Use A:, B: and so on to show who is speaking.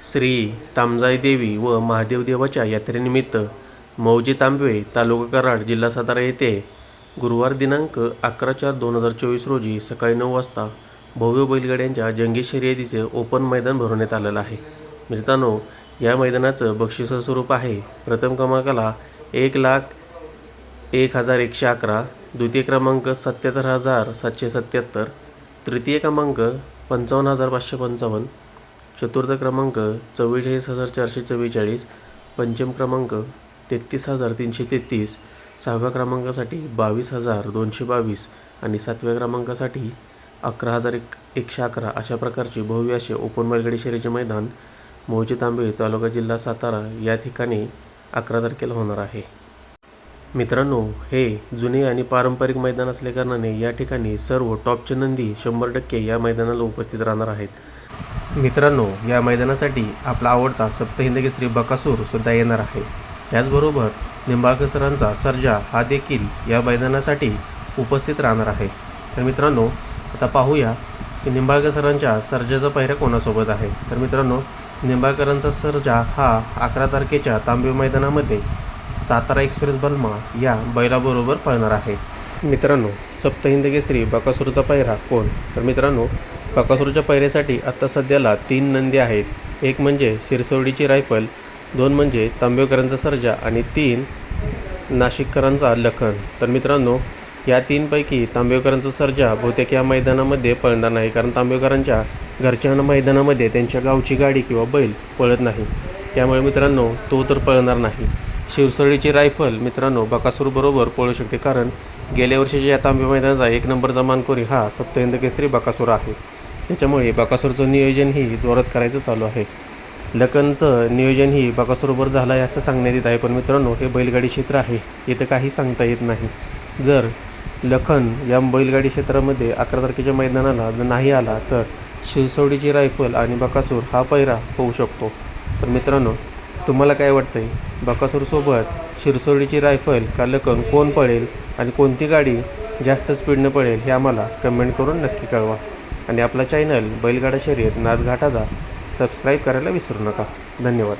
A: श्री तामजाई देवी व महादेव देवाच्या यात्रेनिमित्त मौजे तांबवे तालुका कराड जिल्हा सातारा येथे गुरुवार दिनांक अकरा चार दोन हजार चोवीस रोजी सकाळी नऊ वाजता भव्य बैलगाड्यांच्या जंगी शर्यतीचे ओपन मैदान भरवण्यात आलेलं आहे. मित्रांनो या मैदानाचं बक्षिसं स्वरूप आहे प्रथम क्रमांकाला एक लाख एक हजार एकशे अकरा द्वितीय क्रमांक सत्याहत्तर हजार सातशे सत्याहत्तर तृतीय क्रमांक पंचावन्न हजार पाचशे पंचावन्न चतुर्थ क्रमांक चव्वेचाळीस हजार चारशे चव्वेचाळीस पंचम क्रमांक तेहतीस हजार तीनशे तेहतीस सहाव्या क्रमांकासाठी बावीस हजार दोनशे बावीस आणि सातव्या क्रमांकासाठी अकरा हजार एक एकशे अकरा अशा प्रकारचे भव्य असे ओपन बैलगाडी शर्यतीचे मैदान मोहचे तांबे तालुका जिल्हा सातारा या ठिकाणी अकरा तारखेला होणार आहे. मित्रांनो हे जुने आणि पारंपरिक मैदान असल्याकारणाने या ठिकाणी सर्व टॉपचे नंदी शंभर टक्के या मैदानाला उपस्थित राहणार आहेत. मित्रांनो या मैदानासाठी आपला आवडता सप्तहिंद केसरी बकासूर सुद्धा येणार आहे. त्याचबरोबर निंबाळकर सरांचा सर्जा हा देखील या मैदानासाठी उपस्थित राहणार आहे. तर मित्रांनो आता पाहूया की निंबाळकर सरांच्या सर्जाचा पहिरा कोणासोबत आहे? तर मित्रांनो निंबाळकरांचा सर्जा हा अकरा तारखेच्या तांबे मैदानामध्ये सातारा एक्सप्रेस बल्मा या बैलाबरोबर पळणार आहे. मित्रांनो सप्तहिंद केसरी बकासूरचा पायरा कोण? तर मित्रांनो बकासूरच्या पायऱ्यासाठी आत्ता सध्याला तीन नंदी आहेत. एक म्हणजे शिरसवडीची रायफल दोन म्हणजे तांबेकरांचा सर्जा आणि तीन नाशिककरांचा लखन. तर मित्रांनो या तीनपैकी तांबेकरांचा सर्जा बहुतेक या मैदानामध्ये पळणार नाही कारण तांबेकरांच्या घरच्या मैदानामध्ये त्यांच्या गावची गाडी किंवा बैल पळत नाही. त्यामुळे मित्रांनो तो तर पळणार नाही. शिवसळीची रायफल मित्रांनो बकासूरबरोबर पळू शकते कारण गेल्या वर्षीच्या या तांबे मैदानाचा एक नंबरचा मानकोरी हा सप्तहिंद केसरी बकासूर आहे. त्याच्यामुळे बकासूरचं नियोजनही जोरात करायचं चालू आहे. लखनचं नियोजनही बकासूरबरोबर झालं आहे असं सांगण्यात येत आहे. पण मित्रांनो हे बैलगाडी क्षेत्र आहे. इथं काही सांगता येत नाही. जर लखन या बैलगाडी क्षेत्रामध्ये अकरा तारखेच्या मैदानाला जर नाही आला तर शिवसवडीची रायफल आणि बकासूर हा पैरा होऊ शकतो. तर मित्रांनो तुम्हाला काय वाटतंय? बकासूरसोबत शिरसोडीची रायफल का लखन कोण पळेल आणि कोणती गाडी जास्त स्पीडनं पळेल हे आम्हाला कमेंट करून नक्की कळवा. आणि आपला चॅनल बैलगाडा शर्यत नादघाटाचा सबस्क्राईब करायला विसरू नका. धन्यवाद.